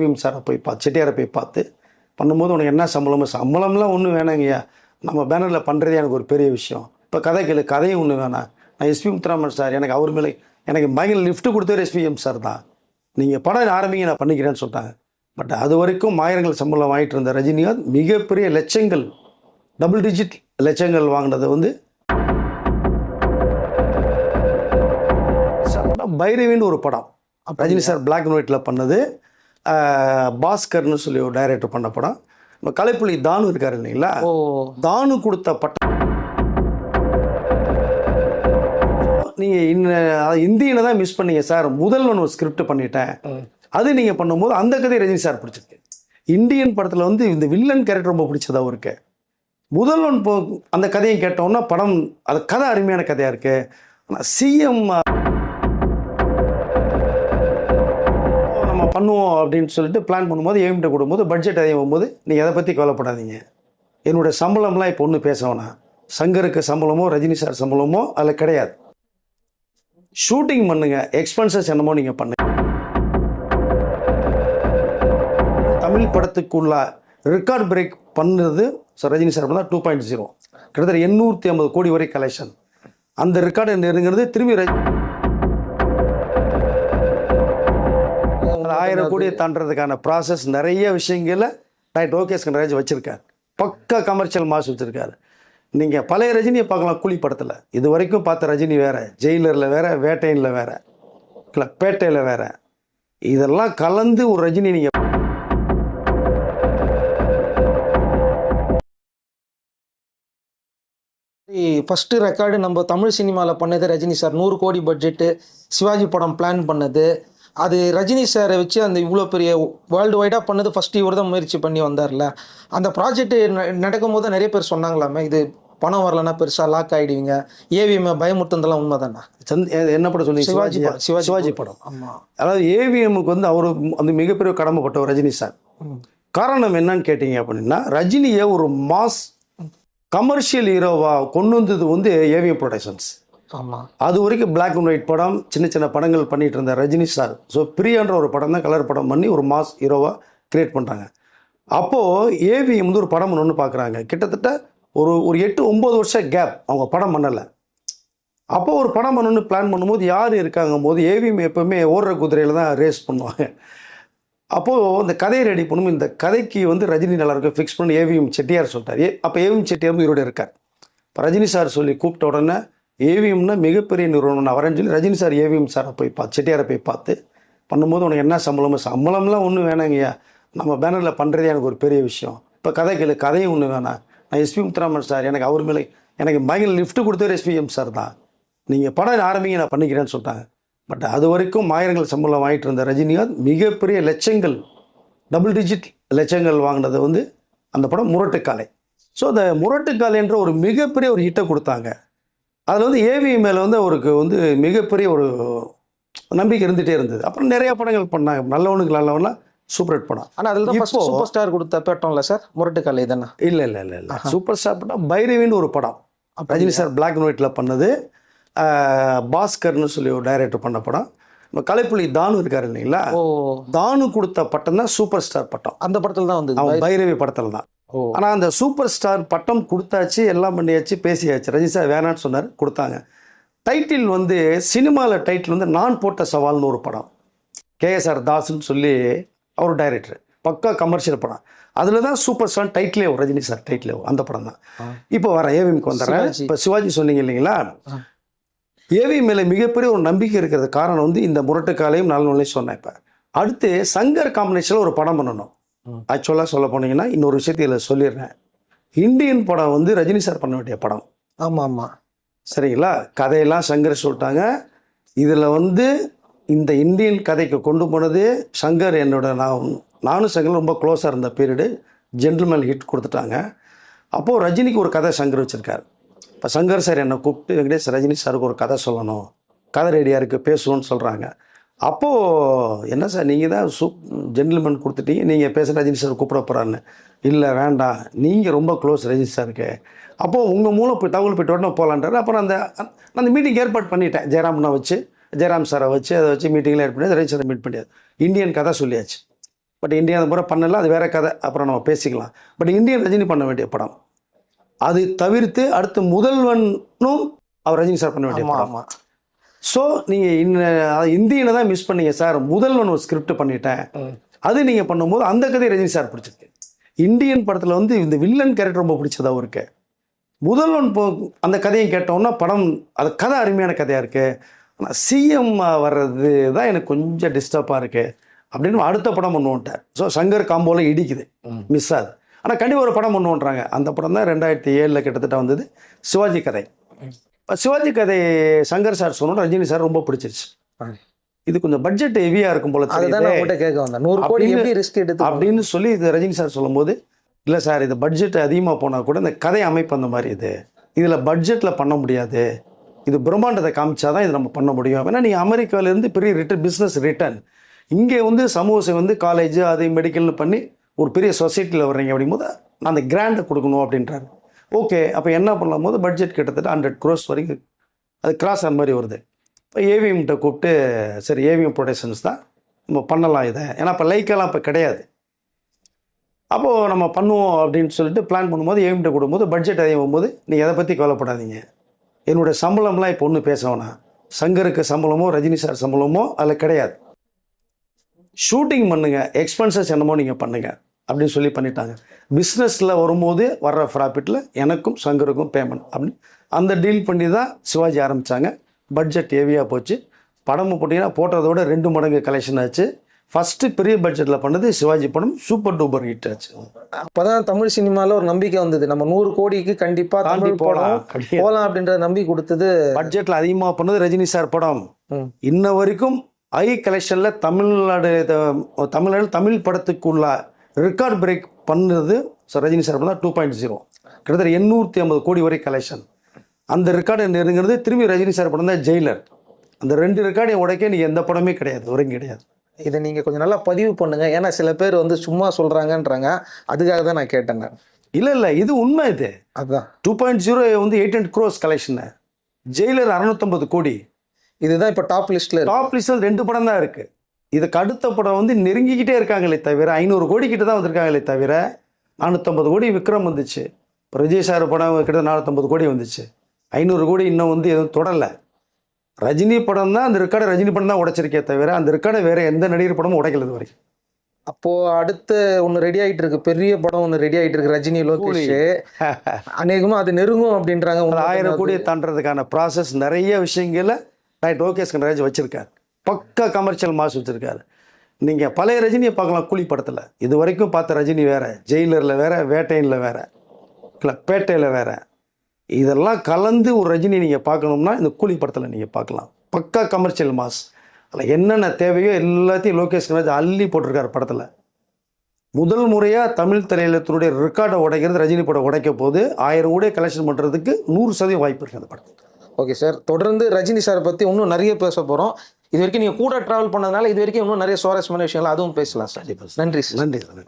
VM சாரை போய் பார்த்து செட்டியாரை போய் பார்த்து பண்ணும்போது உனக்கு என்ன சம்பளமோ? சம்பளம்லாம் ஒன்றும் வேணாங்கய்யா. நம்ம பேனரில் பண்ணுறதே எனக்கு ஒரு பெரிய விஷயம். இப்போ கதை கேளு கதையும் ஒன்று வேணாம். நான் எஸ்பி முத்துராமன் சார் எனக்கு அவர் மேலே எனக்கு பயங்கர லிஃப்ட் கொடுத்தவர் எஸ்பிஎம் சார் தான். நீங்கள் படம் ஆரம்பிங்க நான் பண்ணிக்கிறேன்னு சொல்லிட்டாங்க. பட் அது வரைக்கும் ஆயிரங்கள் சம்பளம் வாங்கிட்டு இருந்த ரஜினிகாந்த் மிகப்பெரிய லட்சங்கள் டபுள் டிஜிட் லட்சங்கள் வாங்கினது வந்து சார், பைரவின்னு ஒரு படம். ரஜினி சார் பிளாக் அண்ட் ஒயிட்டில் பண்ணது. பாஸ்கர்னு சொல்லி ஒரு டைரக்டர் பண்ண படம். நம்ம கலைப்புலி தானு இருக்காரு இல்லைங்களா? தானு கொடுத்த பட்டம் நீங்கள் இன்ன இந்தியில தான் மிஸ் பண்ணீங்க சார். முதல் ஒன்று ஸ்கிரிப்ட் பண்ணிட்டேன். அது நீங்கள் பண்ணும்போது அந்த கதை ரஜினி சார் பிடிச்சிருக்கு. இந்தியன் படத்தில் வந்து இந்த வில்லன் கேரக்டர் ரொம்ப பிடிச்சதா இருக்கு. முதல் ஒன் போ அந்த கதையை கேட்டோம்னா படம் அது கதை அருமையான கதையாக இருக்கு. ஆனால் சிஎம் பண்ணுவோம் அப்படின்னு சொல்லிட்டு பிளான் பண்ணும்போது எய்ம்கிட்ட கொடுக்கும்போது பட்ஜெட் அதிகம் போது நீங்கள் எதை பற்றி கவலைப்படாதீங்க. என்னுடைய சம்பளம்லாம் இப்போ ஒன்றும் பேசவேனா சங்கருக்கு சம்பளமோ ரஜினி சார் சம்பளமோ அதில் கிடையாது. ஷூட்டிங் பண்ணுங்கள் எக்ஸ்பென்சஸ் என்னமோ நீங்கள் பண்ணுங்க. தமிழ் படத்துக்குள்ள ரெக்கார்ட் பிரேக் பண்ணுறது சார் ரஜினி சார் தான் டூ பாயிண்ட் ஜீரோ கிட்டத்தட்ட எண்ணூற்றி ஐம்பது கோடி வரை கலெக்ஷன் அந்த ரெக்கார்டு நெருங்கிறது திரும்பி ரஜினி ஆயிரம் கோடியை தாண்டறதுக்கான ப்ராசஸ் நிறைய விஷயங்களை ரைட் ஓகே கனராஜ் வச்சிருக்காரு. பக்கா கமர்ஷியல் மாஸ் வச்சிருக்காரு. நீங்கள் பழைய ரஜினியை பார்க்கலாம் கூலி படத்தில். இது வரைக்கும் பார்த்த ரஜினி வேற ஜெயிலரில் வேற வேட்டையனில் வேற இல்லை பேட்டையில் வேற. இதெல்லாம் கலந்து ஒரு ரஜினி நீங்கள் ஃபஸ்ட்டு ரெக்கார்டு நம்ம தமிழ் சினிமாவில் பண்ணது ரஜினி சார். நூறு கோடி பட்ஜெட்டு சிவாஜி படம் பிளான் பண்ணது. அது ரஜினி சாரை வச்சு அந்த இவ்வளோ பெரிய வேர்ல்டு வைடாக பண்ணது ஃபஸ்ட்டு இவர் தான் முயற்சி பண்ணி வந்தார்ல. அந்த ப்ராஜெக்ட் நடக்கும் போது நிறைய பேர் சொன்னாங்களாமே இது பணம் வரலன்னா பெருசாக லாக் ஆகிடுவீங்க ஏவிஎம் பயமுறுத்துனதெல்லாம் உண்மை தானே சந்த் என்ன படம் சொன்னீங்க? சிவாஜி சிவாஜி படம், சிவாஜி படம். ஆமாம் அதாவது ஏவிஎம்முக்கு வந்து அவர் அந்த மிகப்பெரிய கடமைப்பட்டவர் ரஜினி சார். காரணம் என்னன்னு கேட்டிங்க அப்படின்னா ரஜினியை ஒரு மாஸ் கமர்ஷியல் ஹீரோவா கொண்டு வந்தது வந்து ஏவிஎம் ப்ரொடக்ஷன்ஸ் அது வரைக்கும் பிளாக் அண்ட் ஒயிட் படம் சின்ன சின்ன படங்கள் பண்ணிட்டு இருந்த ரஜினி சார் ஸோ பிரியான்ற ஒரு படம் தான் கலர் படம் பண்ணி ஒரு மாஸ் ஹீரோவாக கிரியேட் பண்ணுறாங்க அப்போது ஏவிஎம் வந்து ஒரு படம் ஒன்று பார்க்குறாங்க கிட்டத்தட்ட ஒரு ஒரு எட்டு ஒம்பது வருஷம் கேப் அவங்க படம் பண்ணலை. அப்போது ஒரு படம் பண்ணணும்னு பிளான் பண்ணும்போது யார் இருக்காங்க போது ஏவிஎம் எப்பவுமே ஓடுற குதிரையில் தான் ரேஸ் பண்ணுவாங்க. அப்போது இந்த கதையை ரெடி பண்ணும் இந்த கதைக்கு வந்து ரஜினி நல்லா இருக்கும். ஃபிக்ஸ் பண்ணி ஏவிஎம் செட்டியார் சொல்லிட்டார். ஏ அப்போ ஏவிஎம் செட்டியாரும் இவரோட இருக்கார். இப்போ ரஜினி சார் சொல்லி கூப்பிட்ட உடனே ஏவிஎம்னா மிகப்பெரிய நிறுவனம் நான் வரேன்னு சொல்லி ரஜினி சார் ஏவிஎம் சாரை போய் பார்த்து செட்டியாரை போய் பார்த்து பண்ணும்போது உனக்கு என்ன சம்பளமோ சம்பளம்லாம் ஒன்றும் வேணாங்கய்யா. நம்ம பேனரில் பண்ணுறதே எனக்கு ஒரு பெரிய விஷயம். இப்போ கதை கேளு கதையும் ஒன்று வேணாம். நான் எஸ்பி முத்துராமன் சார் எனக்கு அவர் மேலே எனக்கு பயங்கர லிஃப்ட் கொடுத்தவர் எஸ்பிஎம் சார் தான். நீங்கள் படம் ஆரம்பிங்க நான் பண்ணிக்கிறேன்னு சொல்லிட்டாங்க. பட் அது வரைக்கும் ஆயிரங்கள் சம்பளம் வாங்கிட்டு இருந்த ரஜினிகாந்த் மிகப்பெரிய லட்சங்கள் டபுள் டிஜிட் லட்சங்கள் வாங்கினது வந்து அந்த படம் முரட்டுக்காலை. ஸோ அந்த முரட்டுக்காலைன்ற ஒரு மிகப்பெரிய ஒரு ஹிட்டை கொடுத்தாங்க. அதில் வந்து ஏவி மேலே வந்து அவருக்கு வந்து மிகப்பெரிய ஒரு நம்பிக்கை இருந்துகிட்டே இருந்தது. அப்புறம் நிறைய படங்கள் பண்ணாங்க. நல்லவனுக்கு நல்லவன்லாம் சூப்பர் ஹிட் படம். ஆனால் அதில் தான் சூப்பர் ஸ்டார் கொடுத்த பேட்டோம்ல சார் முரட்டுக்கலை தானே இல்லை இல்லை இல்லை இல்லை. சூப்பர் ஸ்டார் படம் பைரவின்னு ஒரு படம். ரஜினி சார் பிளாக் அண்ட் ஒயிட்டில் பண்ணது. பாஸ்கர்னு சொல்லி ஒரு டைரக்டர் பண்ண படம். நம்ம கலைப்புலி தானு இருக்காரு இல்லைங்களா? ஓ. தானு கொடுத்த பட்டம் தான் சூப்பர் ஸ்டார் பட்டம் அந்த படத்தில் தான் அவன் பைரவி படத்தில் தான். ஆனால் அந்த சூப்பர் ஸ்டார் பட்டம் கொடுத்தாச்சு எல்லாம் பண்ணியாச்சு பேசியாச்சு. ரஜினி சார் வேணான்னு சொன்னார் கொடுத்தாங்க. டைட்டில் வந்து சினிமாவில் டைட்டில் வந்து நான் போட்ட சவால்னு ஒரு படம். கேஎஸ்ஆர் தாஸ்ன்னு சொல்லி அவர் டைரக்டர். பக்கா கமர்ஷியல் படம். அதில் தான் சூப்பர் ஸ்டார் டைட்டிலே ரஜினி சார் டைட்டிலே அந்த படம் தான். இப்போ வர ஏவிஎம்க்கு வந்துடுறேன். இப்போ சிவாஜி சொன்னீங்க இல்லைங்களா. ஏவி மேலே மிகப்பெரிய ஒரு நம்பிக்கை இருக்கிறது காரணம் வந்து இந்த முரட்டுக்காலையும் நல்ல சொன்னேன் இப்போ. அடுத்து சங்கர் காம்பினேஷனில் ஒரு படம் பண்ணணும். ஆக்சுவலாக சொல்ல போனீங்கன்னா இன்னொரு விஷயத்தை இதில் சொல்லிடுறேன். இந்தியன் படம் வந்து ரஜினி சார் பண்ண வேண்டிய படம். ஆமாம். ஆமாம் சரிங்களா? கதையெல்லாம் சங்கர் சொல்லிட்டாங்க. இதில் வந்து இந்த இந்தியன் கதைக்கு கொண்டு போனது சங்கர் என்னோட நான் நானும் சங்கர் ரொம்ப க்ளோஸாக இருந்த பீரியடு ஜென்டில்மேன் ஹிட் கொடுத்துட்டாங்க. அப்போது ரஜினிக்கு ஒரு கதை சங்கர் வச்சுருக்காரு. இப்போ சங்கர் சார் என்னை கூப்பிட்டு வெங்கடேஷ் ரஜினி சாருக்கு ஒரு கதை சொல்லணும். கதை ரெடியாக இருக்குது பேசுவோன்னு சொல்கிறாங்க அப்போது என்ன சார் நீங்கள் தான் சூப் ஜென்டில்மேன் கொடுத்துட்டீங்க நீங்கள் பேச ரஜினி சார் கூப்பிட போகிறான்னு இல்லை வேண்டாம். நீங்கள் ரொம்ப க்ளோஸ் ரஜினி சாருக்கு. அப்போது உங்கள் மூலம் போய் தகவல் போயிட்டு உடனே போகலான்றாரு அப்புறம் அந்த அந்த மீட்டிங் ஏற்பாடு பண்ணிட்டேன். ஜெயராமனை வச்சு ஜெயராம் சாரை வச்சு அதை வச்சு மீட்டிங்கில் ஏற்பாடு பண்ணி ரஜினி சாரை மீட் பண்ணியாச்சு இந்தியன் கதை சொல்லியாச்சு. பட் இந்தியா அந்த முறை பண்ணல அது வேற கதை. அப்புறம் நம்ம பேசிக்கலாம். பட் இந்தியன் ரஜினி பண்ண வேண்டிய படம். அது தவிர்த்து அடுத்து முதல்வனும் அவர் ரஜினி சார் பண்ண வேண்டிய படம். ஸோ நீங்கள் இன்ன இந்தியனை தான் மிஸ் பண்ணீங்க சார் முதல்வன் ஒரு ஸ்கிரிப்ட் பண்ணிட்டேன். அது நீங்கள் பண்ணும்போது அந்த கதை ரஜினி சார் பிடிச்சிருக்கு. இந்தியன் படத்தில் வந்து இந்த வில்லன் கேரக்டர் ரொம்ப பிடிச்சதா இருக்கு. முதல்வன் போ அந்த கதையை கேட்டோம்னா படம் அது கதை அருமையான கதையாக இருக்கு. ஆனால் சிஎம் வர்றது தான் எனக்கு கொஞ்சம் டிஸ்டர்பாக இருக்கு. அப்படின்னு அடுத்த படம் பண்ணுவோன்ட்டேன் ஸோ சங்கர் காம்போவில் இடிக்குது. மிஸ் ஆகுது. ஆனால் கண்டிப்பாக ஒரு படம் பண்ணுவோன்றாங்க அந்த படம் தான் ரெண்டாயிரத்தி ஏழில் கிட்டத்தட்ட வந்தது. சிவாஜி கதை. சிவாஜி கதை சங்கர் சார் சொன்னோம் ரஜினி சார் ரொம்ப பிடிச்சிருச்சு. இது கொஞ்சம் பட்ஜெட் ஹெவியாக இருக்கும் போல கேட்க வந்தேன். நூறு கோடி எப்படி ரிஸ்க் எடுத்து அப்படின்னு சொல்லி இது ரஜினி சார் சொல்லும்போது இல்லை சார் இது பட்ஜெட் அதிகமாக போனால் கூட இந்த கதை அமைப்பு அந்த மாதிரி இது. இதில் பட்ஜெட்டில் பண்ண முடியாது. இது பிரம்மாண்டத்தை காமிச்சா தான் இது நம்ம பண்ண முடியும். ஏன்னா நீங்கள் அமெரிக்காவிலேருந்து பெரிய ரிட்டர்ன் பிஸ்னஸ் ரிட்டர்ன் இங்கே வந்து சமூக சேவை வந்து காலேஜ் அது மெடிக்கல்னு பண்ணி ஒரு பெரிய சொசைட்டியில் வர்றீங்க அப்படிங்கும்போது நான் அந்த கிராண்டை கொடுக்கணும் அப்படின்றாரு. ஓகே அப்போ என்ன பண்ணலாம்? போது பட்ஜெட் கிட்டத்தட்ட ஹண்ட்ரட் க்ரோஸ் வரைக்கும் அது கிராஸ் அந்த மாதிரி வருது. இப்போ ஏவிஎம்கிட்ட கூப்பிட்டு சரி ஏவிஎம் ப்ரொடக்ஷன்ஸ் தான் நம்ம பண்ணலாம் இதை. ஏன்னா இப்போ லைக்கெல்லாம் இப்போ கிடையாது. அப்போது நம்ம பண்ணுவோம் அப்படின்னு சொல்லிட்டு பிளான் பண்ணும்போது ஏவிஎம்கிட்ட கொடுக்கும்போது பட்ஜெட் அதிகம் போது நீங்கள் எதை பற்றி கவலைப்படாதீங்க. என்னுடைய சம்பளம்லாம் இப்போ ஒன்றும் பேசவேனா சங்கருக்கு சம்பளமோ ரஜினி சார் சம்பளமோ அதில் கிடையாது. ஷூட்டிங் பண்ணுங்கள் எக்ஸ்பென்சஸ் என்னமோ நீங்கள் பண்ணுங்கள் அப்படின்னு சொல்லி பண்ணிட்டாங்க. பிஸ்னஸில் வரும்போது வர்ற ப்ராஃபிட்டில் எனக்கும் சங்கருக்கும் பேமெண்ட் அப்படின்னு அந்த டீல் பண்ணி தான் சிவாஜி ஆரம்பித்தாங்க பட்ஜெட் ஹெவியாக போச்சு. படமும் போட்டிங்கன்னா போட்டதை விட ரெண்டு மடங்கு கலெக்ஷன் ஆச்சு. ஃபஸ்ட்டு பெரிய பட்ஜெட்டில் பண்ணது சிவாஜி படம் சூப்பர் டூப்பர் ஹிட் ஆச்சு. அப்பதான் தமிழ் சினிமால ஒரு நம்பிக்கை வந்தது. நம்ம நூறு கோடிக்கு கண்டிப்பா தாண்டி போகலாம் போலாம். அப்படின்ற நம்பி கொடுத்தது. பட்ஜெட்டில் அதிகமாக பண்ணது ரஜினி சார் படம். இன்ன வரைக்கும் ஐ கலெக்ஷனில் தமிழ்நாடு தமிழ்நாடு தமிழ் படத்துக்குள்ள ரெக்கார்ட் பிரேக் பண்ணது சார் ரஜினி சார் தான் டூ பாயிண்ட் ஜீரோ கிட்டத்தட்ட எண்ணூற்றி ஐம்பது கோடி வரை கலெக்ஷன் அந்த ரெக்கார்டு நெருங்கிறது திரும்பி ரஜினி சார் படம் தான் ஜெயிலர் அந்த ரெண்டு ரெக்கார்டையும் உடைக்க நீ எந்த படமே கிடையாது வரைக்கும் கிடையாது. இதை நீங்க கொஞ்சம் நல்லா பதிவு பண்ணுங்க. ஏன்னா சில பேர் வந்து சும்மா சொல்றாங்கன்றாங்க. அதுக்காக தான் நான் கேட்டேன் நான். இல்லை இல்லை இது உண்மை இது. அதுதான் டூ பாயிண்ட் ஜீரோ வந்து eight hundred crores collection Jailer அறநூற்றம்பது கோடி. இதுதான் இப்ப டாப் இருக்கு. டாப் லிஸ்டில் ரெண்டு படம் தான் இருக்குது இதுக்கு அடுத்த படம் வந்து நெருங்கிக்கிட்டே இருக்காங்களே தவிர ஐநூறு கோடி கிட்ட தான் வந்திருக்காங்களே தவிர நானூற்றம்பது கோடி விக்ரம் வந்துச்சு. இப்போ விஜய் சார் படம் கிட்ட நானூற்றம்பது கோடி வந்துச்சு. ஐநூறு கோடி இன்னும் வந்து எதுவும் தொடரல ரஜினி படம் தான் அந்த ரெக்கார்டை ரஜினி படம் தான் உடைச்சிருக்கே தவிர அந்த ரெக்கார்டை வேற எந்த நடிகர் படமும் உடைக்கல இது வரைக்கும். அப்போ அடுத்து ஒன்னு ரெடி ஆயிட்டு இருக்கு. பெரிய படம் ஒன்னு ரெடி ஆயிட்டு இருக்கு. ரஜினி லோகேஷ். அநேகமா அது நெருங்கும் அப்படின்றாங்க. ஆயிரம்? கோடியை தாண்டறதுக்கான ப்ராசஸ் நிறைய விஷயங்கள ரைட் லோகேஷ் கனராஜ் வச்சிருக்காரு. பக்கா கமர்ஷியல் மாஸ் வச்சுருக்காரு. நீங்கள் பழைய ரஜினியை பார்க்கலாம் கூலி படத்தில். இது வரைக்கும் பார்த்த ரஜினி வேறு ஜெயிலரில் வேறு வேட்டையனில் வேறு இல்லை பேட்டையில் வேற. இதெல்லாம் கலந்து ஒரு ரஜினி நீங்கள் பார்க்கணும்னா இந்த கூலி படத்தில் நீங்கள் பார்க்கலாம். பக்கா கமர்ஷியல் மாஸ். அதில் என்னென்ன தேவையோ எல்லாத்தையும் லோகேஷ் கனராஜ் அள்ளி போட்டிருக்காரு படத்தில். முதல் முறையாக தமிழ் திரையிலத்தினுடைய ரெக்கார்டை உடைக்கிறது ரஜினி படம் உடைக்க போது ஆயிரம் கூட கலெக்ஷன் பண்ணுறதுக்கு நூறு சதவீதம் வாய்ப்பு இருக்குது அந்த படத்துக்கு ஓகே சார் தொடர்ந்து ரஜினி சாரை பற்றி இன்னும் நிறைய பேச போகிறோம் இது வரைக்கும் நீங்க கூட டிராவல் பண்ணதுனால இது வரைக்கும் இன்னும் நிறைய சுவாரஸ்யமான விஷயங்கள் அதுவும் பேசலாம் சார். நன்றி சார். நன்றி சார்.